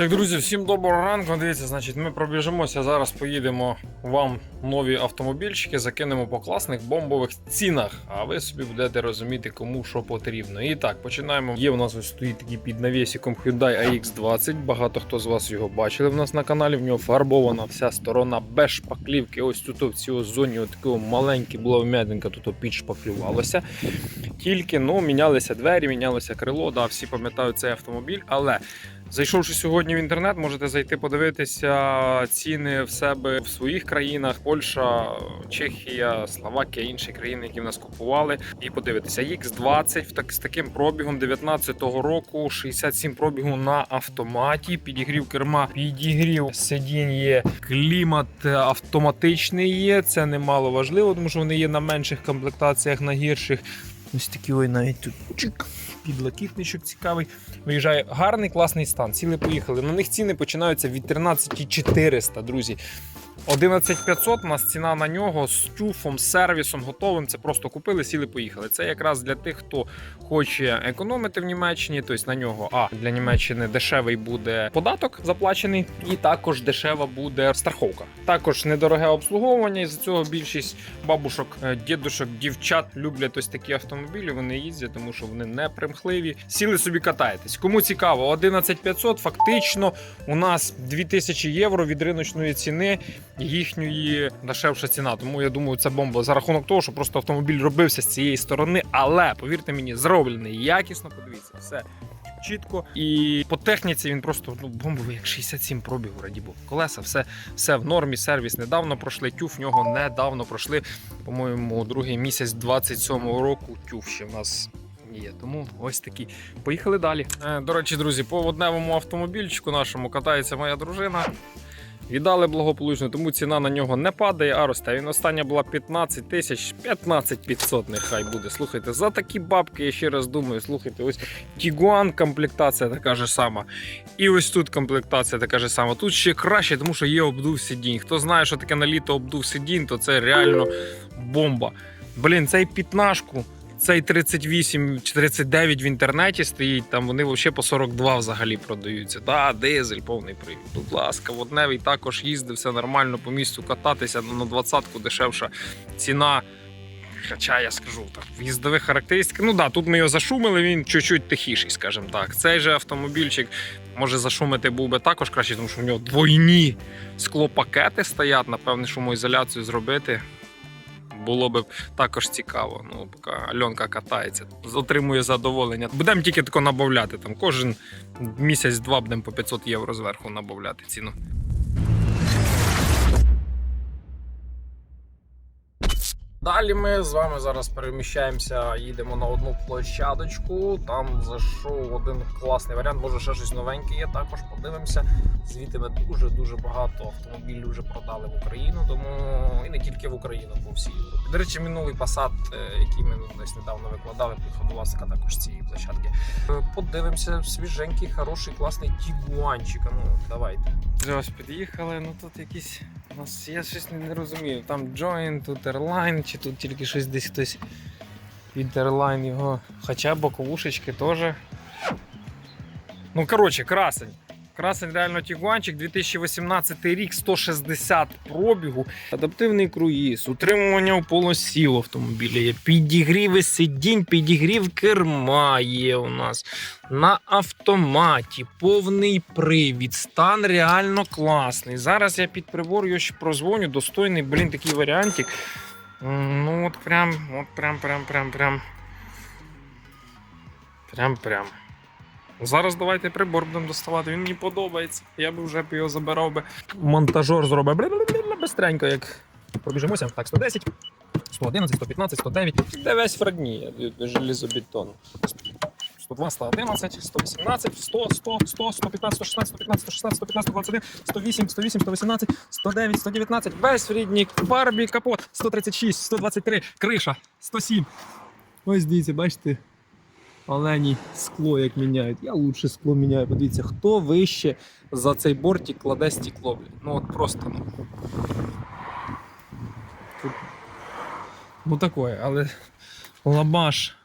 Так, друзі, всім доброго ранку. Дивіться, значить, ми пробіжимося. Зараз поїдемо вам нові автомобільчики, закинемо по класних бомбових цінах. А ви собі будете розуміти, кому що потрібно. І так, починаємо. Є у нас ось стоїть такий під навісиком Hyundai AX20. Багато хто з вас його бачили в нас на каналі. В нього фарбована вся сторона без шпаклівки. Ось тут в цій зоні такого маленьке була вм'ятинка, тут підшпаклювалося. Тільки ну, мінялися двері, мінялося крило. Да, всі пам'ятають цей автомобіль, але. Зайшовши сьогодні в інтернет, можете зайти подивитися ціни в себе в своїх країнах: Польща, Чехія, Словакія, інші країни, які в нас купували, і подивитися. X20 в так, з таким пробігом 19-го року, 67 пробігу на автоматі, підігрів керма, підігрів сидінь є, клімат автоматичний є. Це немало важливо, тому що вони є на менших комплектаціях, на гірших. Ось такі ой навіть тут чик, підлакітничок цікавий. Виїжджає гарний класний стан. Ціли поїхали. На них ціни починаються від 13 400, друзі. 11500 у нас ціна на нього з тюфом, з сервісом готовим. Це просто купили, сіли, поїхали. Це якраз для тих, хто хоче економити в Німеччині. Тобто на нього а для Німеччини дешевий буде податок заплачений, і також дешева буде страховка. Також недороге обслуговування. І за цього більшість бабушок, е, дідушок, дівчат люблять ось такі автомобілі. Вони їздять, тому що вони не примхливі. Сіли собі катаєтесь. Кому цікаво, 11500 фактично у нас 2000 євро від риночної ціни їхньої дешевша ціна. Тому я думаю, це бомба за рахунок того, що просто автомобіль робився з цієї сторони, але повірте мені, зроблений якісно. Подивіться, все. Чітко і по техніці він просто ну бомбовий, як 67 пробігу, раді Богу. Колеса, все, все в нормі. Сервіс недавно пройшли. Тюф нього недавно пройшли. По-моєму, другий місяць 27-го року. Тюф ще в нас є. Тому ось такі. Поїхали далі. Е, До речі, друзі, по водневому автомобільчику нашому катається моя дружина. Віддали благополучно, тому ціна на нього не падає, а росте. Він остання була 15 тисяч, 15 500 нехай буде. Слухайте, за такі бабки, я ще раз думаю, слухайте, ось Тігуан комплектація така ж сама. І ось тут комплектація така ж сама. Тут ще краще, тому що є обдув сидінь. Хто знає, що таке на літо обдув сидінь, то це реально бомба. Блін, цей пітнашку. Цей 38 чи 39 в інтернеті стоїть, там вони взагалі по 42 взагалі продаються. Да, дизель, повний привід. Будь ласка, водневий також їздив, все нормально по місту кататися ну, на 20-ку дешевша ціна. Хоча я скажу так, в їздових характеристиках, ну да, тут ми його зашумили, він чуть-чуть тихіший, скажімо так. Цей же автомобільчик може зашумити був би також краще, тому що в нього двойні склопакети стоять, напевне, шумоізоляцію зробити було б також цікаво. Ну, поки Альонка катається, отримує задоволення. Будемо тільки тако набавляти. Там кожен місяць-два будемо по 500 євро зверху набавляти ціну. Далі ми з вами зараз переміщаємося, їдемо на одну площадочку. Там зайшов один класний варіант, може ще щось новеньке є. Також подивимося. Звідти ми дуже дуже багато автомобілів вже продали в Україну, тому і не тільки в Україну, по всій Європі. До речі, минулий Passat, е, який ми десь недавно викладали, підходила така також цієї площадки. Е, Подивимося, свіженький, хороший, класний тігуанчик. Ну давайте. Вже ось під'їхали. Ну тут якісь нас я щось не, не розумію. Там Join, тут Airline, чи тут тільки щось десь хтось від Airline його. Хоча боковушечки теж. Ну, коротше, красень. Красень реально тігуанчик, 2018 рік, 160 пробігу, адаптивний круїз, утримування у полосі в автомобілі, є підігріви сидінь, підігрів керма є у нас на автоматі, повний привід, стан реально класний. Зараз я під прибор його ще прозвоню, достойний, блін, такий варіантик. Ну от прям, от прям, прям, прям, прям. Прям, прям. Зараз давайте прибор будемо доставати. Він мені подобається. Я би вже його забирав би. Монтажер зробить бистренько, як побіжимося. Так, 110, 111, 115, 109. Де весь фрагні, железобетон. 102, 111, 118, 100, 100, 100, 115, 116, 115, 116, 115, 121, 108, 108, 118, 109, 119, весь фріднік, Барбі, капот, 136, 123, криша, 107. Ось дивіться, бачите, олені скло як міняють. Я лучше скло міняю. Подивіться, хто вище за цей бортик кладе стекло. Ну от просто ну. Тут... Ну такое, але лабаш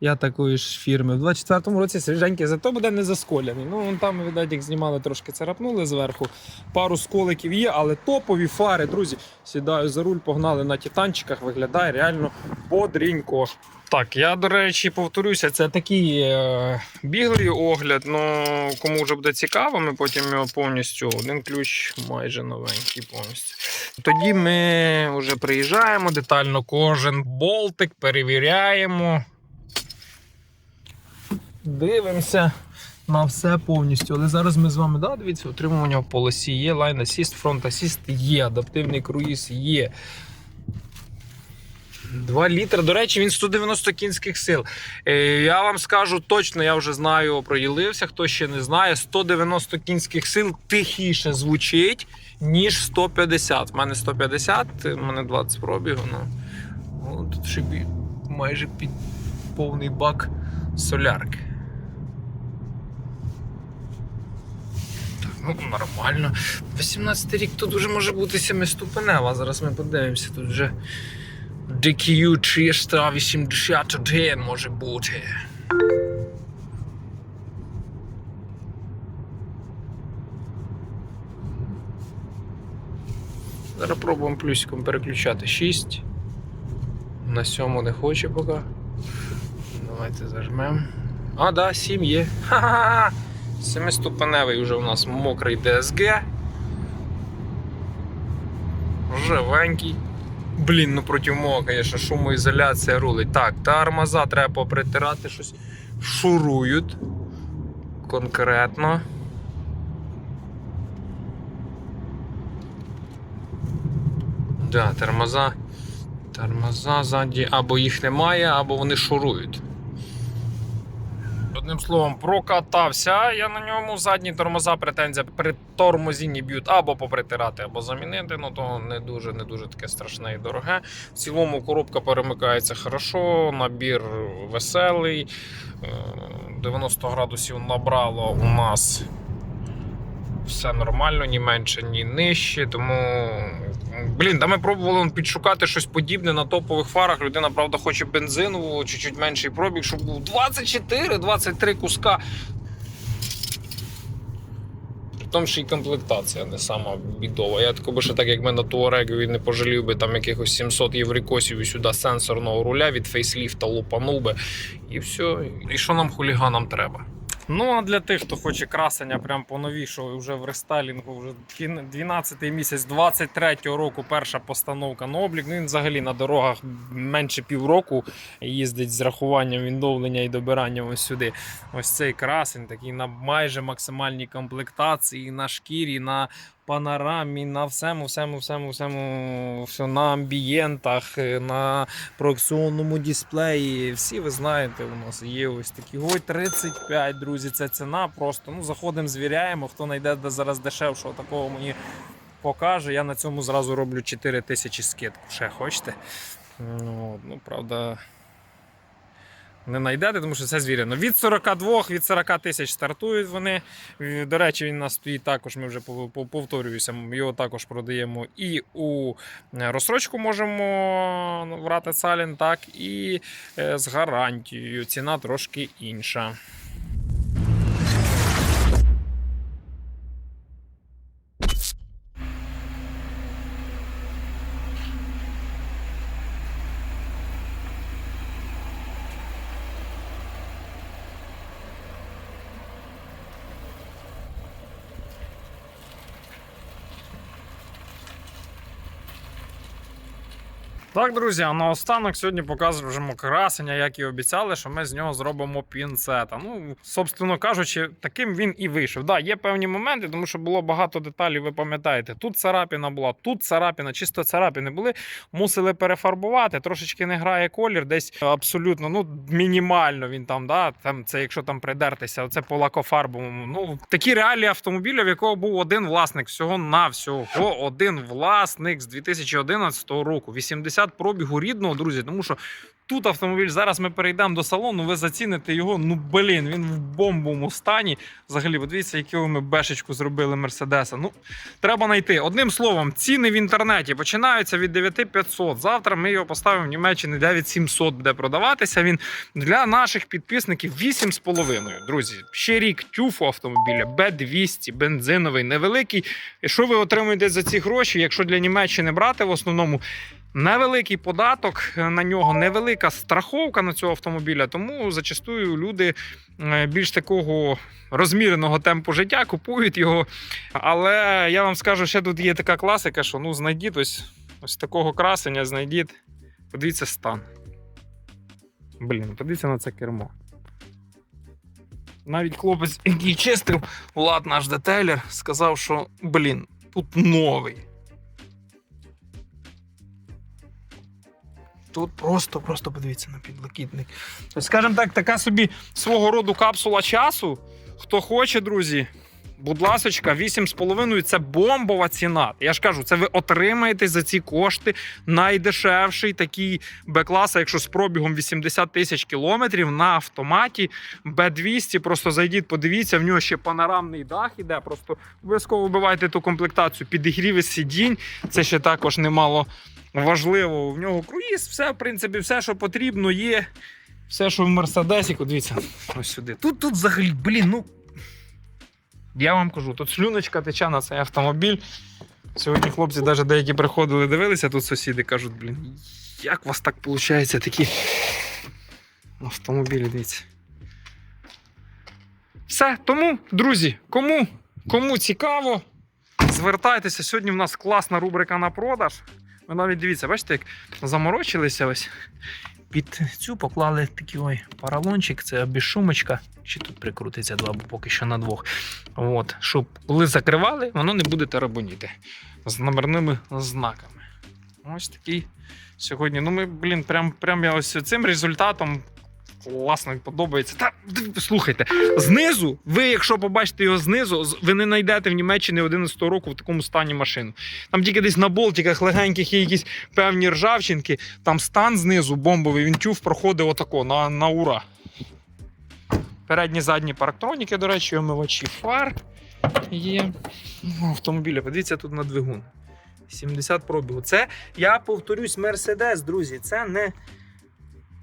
Я такої ж фірми. В 24-му році свіженький, зато буде не засколяний. Ну, там, видать, як знімали, трошки царапнули зверху. Пару сколиків є, але топові фари, друзі. Сідаю за руль, погнали на титанчиках, виглядає реально бодренько. Так, я, до речі, повторюся, це такий е, біглий огляд. Ну, кому вже буде цікаво, ми потім його повністю. Один ключ майже новенький повністю. Тоді ми вже приїжджаємо детально кожен болтик, перевіряємо. Дивимося на все повністю. Але зараз ми з вами, да, дивіться, утримування в полосі є, Line Assist, Front Assist є, адаптивний круїз є. 2 літри. До речі, він 190 кінських сил. Е, я вам скажу точно, я вже знаю, проділився, хто ще не знає, 190 кінських сил тихіше звучить, ніж 150. У мене 150, у мене 20 пробігу. Ну, тут ще майже під повний бак солярки. Так, ну нормально. 18 рік тут вже може бути 7-ступенева. Зараз ми подивимося. Тут вже DQ 381 може бути. Зараз пробуємо плюсиком переключати 6. На сьому не хоче поки. Давайте зажмемо. А, да, 7 є. Ха-ха-ха! Семиступеневий вже у нас мокрий DSG. Живенький. Блін, ну проти мого, звісно, шумоізоляція рулить. Так, тормоза треба попритирати щось. Шурують. Конкретно. Да, тормоза. Тормоза ззаді або їх немає, або вони шурують. Одним словом, прокатався я на ньому. Задні тормоза претензія при тормозінні б'ють або попритирати, або замінити. Ну то не дуже не дуже таке страшне і дороге. В цілому коробка перемикається хорошо, набір веселий. Е, 90 градусів набрало у нас. Все нормально, ні менше, ні нижче. Тому, блін, да ми пробували підшукати щось подібне на топових фарах. Людина, правда, хоче бензинову, чуть-чуть менший пробіг, щоб був 24-23 куска. При тому, що і комплектація не сама бідова. Я би ще так, як ми на Туарегові не пожалів би там якихось 700 єврикосів і сюди сенсорного руля від фейсліфта лупанув би. І все. І що нам хуліганам треба? Ну, а для тих, хто хоче красення прям по-новішого, вже в рестайлінгу, вже 12 місяць 23-го року перша постановка на облік. Ну, він взагалі на дорогах менше півроку їздить з рахуванням відновлення і добирання ось сюди. Ось цей красень, такий на майже максимальній комплектації, на шкірі, на панорамі, на всему, всему, всему, всему, все на амбієнтах, е, на проекціонному дисплеї. Всі ви знаєте, у нас є ось такі. Ой, 35, друзі, це ціна. Просто ну, заходимо, звіряємо. Хто знайде де зараз дешевшого, такого мені покаже. Я на цьому зразу роблю 4 тисячі скидку. Ще хочете? Ну, ну, правда. Не знайдете, тому що це звірено. Від 42, від 40 тисяч стартують вони. Е, До речі, він у нас стоїть також. Ми вже пов- пов- повторююся. Його також продаємо і у е, розсрочку можемо брати Салін, так і е, з гарантією. Ціна трошки інша. Так, друзі, а наостанок сьогодні покажемо красення, як і обіцяли, що ми з нього зробимо пінцета. Ну, собственно кажучи, таким він і вийшов. Да, є певні моменти, тому що було багато деталей, ви пам'ятаєте. Тут царапіна була, тут царапіна, чисто царапіни були. Мусили перефарбувати, трошечки не грає колір, десь абсолютно ну, мінімально він там, да, там це якщо там придертися, це по лакофарбовому. Ну, такі реалії автомобіля, в якого був один власник, всього на всього один власник з 2011 року. 80 пробігу рідного, друзі, тому що тут автомобіль. Зараз ми перейдемо до салону, ви заціните його. Ну блін, він в бомбовому стані. Взагалі, подивіться, яку ми бешечку зробили Мерседеса. Ну, треба знайти. Одним словом, ціни в інтернеті починаються від 9500. Завтра ми його поставимо в Німеччині 9700 буде продаватися. Він для наших підписників 8,5. Друзі, ще рік тюфу автомобіля, Б200, бензиновий, невеликий. І що ви отримуєте за ці гроші, якщо для Німеччини брати в основному? Невеликий податок на нього, невелика страховка на цього автомобіля, тому зачастую люди е, більш такого розміреного темпу життя купують його. Але я вам скажу, ще тут є така класика, що ну знайдіть ось, ось такого красення, знайдіть. Подивіться стан. Блін, подивіться на це кермо. Навіть хлопець, який чистив Влад наш детейлер, сказав, що блін, тут новий. Тут просто, просто подивіться на підлокітник. Тобто, Скажімо так, така собі свого роду капсула часу. Хто хоче, друзі, будь ласочка, 8,5 це бомбова ціна. Я ж кажу, це ви отримаєте за ці кошти найдешевший такий Б-класа, якщо з пробігом 80 тисяч кілометрів на автоматі Б200. Просто зайдіть, подивіться, в нього ще панорамний дах іде. Просто обов'язково вбивайте ту комплектацію. Підігріви сидінь. Це ще також немало важливо. В нього круїз, все, в принципі, все, що потрібно, є. Все, що в Мерседесі, дивіться, ось сюди. Тут, тут взагалі, блін, ну. Я вам кажу, тут слюночка тече на цей автомобіль. Сьогодні хлопці навіть деякі приходили, дивилися, тут сусіди кажуть, блін, як у вас так виходить такі автомобілі, дивіться. Все, тому, друзі, кому, кому цікаво, звертайтеся. Сьогодні в нас класна рубрика на продаж. Ви навіть дивіться, бачите, як заморочилися ось. Під цю поклали такий ой паралончик, це безшумочка. Чи тут прикрутиться два, бо поки що на двох. От, щоб коли закривали, воно не буде тарабоніти з номерними знаками. Ось такий сьогодні. Ну, ми, блін, прям, прям я ось цим результатом класно подобається. Та слухайте, знизу, ви, якщо побачите його знизу, ви не знайдете в Німеччині 11 року в такому стані машину. Там тільки десь на болтиках легеньких є якісь певні ржавчинки. Там стан знизу бомбовий, він тюф проходить отако на, на ура. Передні задні парктроніки, до речі, омивачі фар є. Ну, Автомобіля, подивіться тут на двигун. 70 пробігу. Це, я повторюсь, Мерседес, друзі. Це не,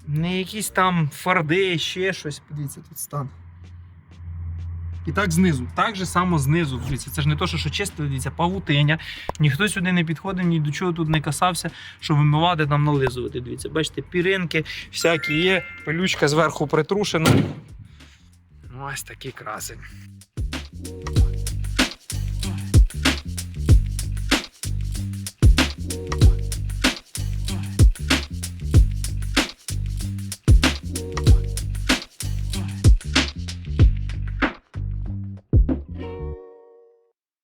не якісь там фарди, ще щось. Подивіться, тут стан. І так знизу. Так же само знизу. Дивіться, це ж не то, що, чисто, дивіться, павутиня. Ніхто сюди не підходив, ні до чого тут не касався, щоб вимивати там нализувати. Дивіться, бачите, піринки всякі є, пилючка зверху притрушена. Ось такий красень.